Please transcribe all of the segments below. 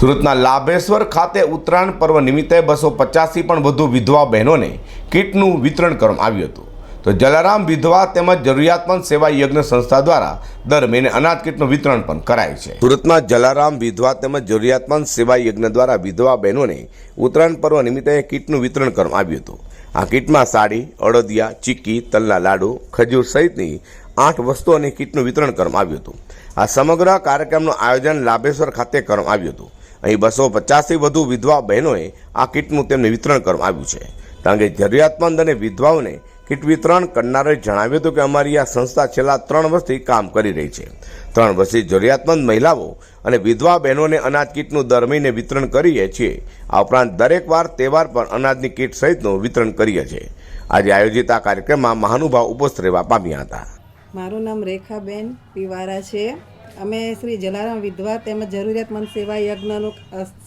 સુરતના લાભેશ્વર ખાતે ઉત્તરાયણ પર્વ નિમિત્તે બસો પચાસથી પણ વધુ વિધવા બહેનોને કીટનું વિતરણ કરવામાં આવ્યું હતું. તો જલારામ વિધવા તેમજ જરૂરિયાતમંદ સેવા યજ્ઞ સંસ્થા દ્વારા દર મહિને અનાજ કીટનું વિતરણ પણ કરાય છે. સુરતમાં જલારામ વિધવા તેમજ જરૂરિયાતમંદ સેવા યજ્ઞ દ્વારા વિધવા બહેનોને ઉત્તરાયણ પર્વ નિમિત્તે કીટનું વિતરણ કરવામાં આવ્યું હતું. આ કીટમાં સાડી, અડદિયા, ચીક્કી, તલના લાડુ, ખજૂર સહિતની આઠ વસ્તુઓની કીટનું વિતરણ કરવામાં આવ્યું હતું. આ સમગ્ર કાર્યક્રમનું આયોજન લાભેશ્વર ખાતે કરવામાં આવ્યું હતું. અહીં બસો પચાસથી વધુ વિધવા બહેનોએ આ કીટનું તેમને વિતરણ કરવામાં આવ્યું છે. કારણ કે જરૂરિયાતમંદ અને વિધવાઓને કીટ વિતરણ કરનારે જણાવ્યું હતું કે અમારી આ સંસ્થા છેલ્લા ત્રણ વર્ષથી કામ કરી રહી છે. ત્રણ વર્ષથી જરૂરિયાતમંદ મહિલાઓ અને વિધવા બહેનોને અનાજ કીટનું દર મહિને વિતરણ કરીએ છીએ. આ ઉપરાંત દરેક વાર તહેવાર પર અનાજની કીટ સહિતનું વિતરણ કરીએ છીએ. આજે આયોજિત આ કાર્યક્રમમાં મહાનુભાવ ઉપસ્થિત રહેવા પામ્યા હતા. મારું નામ રેખાબેન પીવારા છે. અમે શ્રી જલારામ વિધવા તેમજ જરૂરિયાતમંદ સેવા યજ્ઞનું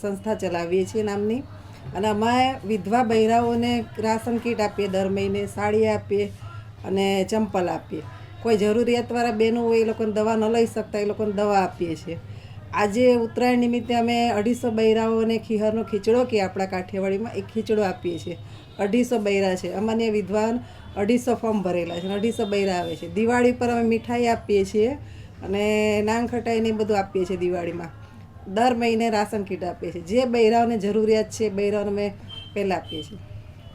સંસ્થા ચલાવીએ છીએ નામની. અને અમે વિધવા બૈરાઓને રાશન કીટ આપીએ દર મહિને, સાડી આપીએ અને ચંપલ આપીએ. કોઈ જરૂરિયાતવાળા બહેનો હોય એ લોકોને દવા ન લઈ શકતા એ લોકોને દવા આપીએ છીએ. આજે ઉત્તરાયણ નિમિત્તે અમે અઢીસો બૈરાઓને ખીહરનો ખીચડો કે આપણા કાઠિયાવાડીમાં એક ખીચડો આપીએ છીએ. અઢીસો બૈરા છે. અમાને વિદ્વાન અઢીસો ફોર્મ ભરેલા છે અઢીસો બૈરા આવે છે. દિવાળી પર અમે મીઠાઈ આપીએ છીએ. અને નાંગ ખટાઈને એ બધું આપીએ છીએ દિવાળીમાં. દર મહિને રાશન કીટ આપીએ છીએ. જે બૈરાઓને જરૂરિયાત છે બૈરાઓને અમે પહેલાં આપીએ છીએ.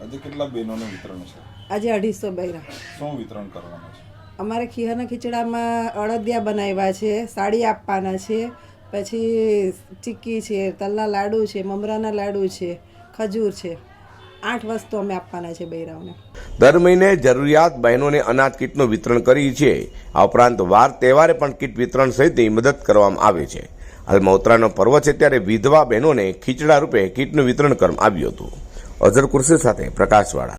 આજે કેટલા બહેનોને વિતરણ છે? આજે અઢીસો બૈરા. શું વિતરણ કરવાનું છે? અમારે ખીહરના ખીચડામાં અડદિયા બનાવ્યા છે સાડી આપવાના છે પછી ચીક્કી છે તલના લાડુ છે મમરાના લાડુ છે ખજૂર છે. આઠ વસ્તુ અમે આપવાના છે બૈરાઓને. દર મહિને જરૂરિયાત બહેનોને અનાજ કીટનું વિતરણ કરી છે. આ ઉપરાંત વાર તહેવારે પણ કીટ વિતરણ સહિતની મદદ કરવામાં આવે છે. હાલમાં ઉત્તરાયણનો પર્વ છે ત્યારે વિધવા બહેનોને ખીચડા રૂપે કીટનું વિતરણ કરવામાં આવ્યું હતું. અઝર કુર્સી સાથે પ્રકાશવાળા.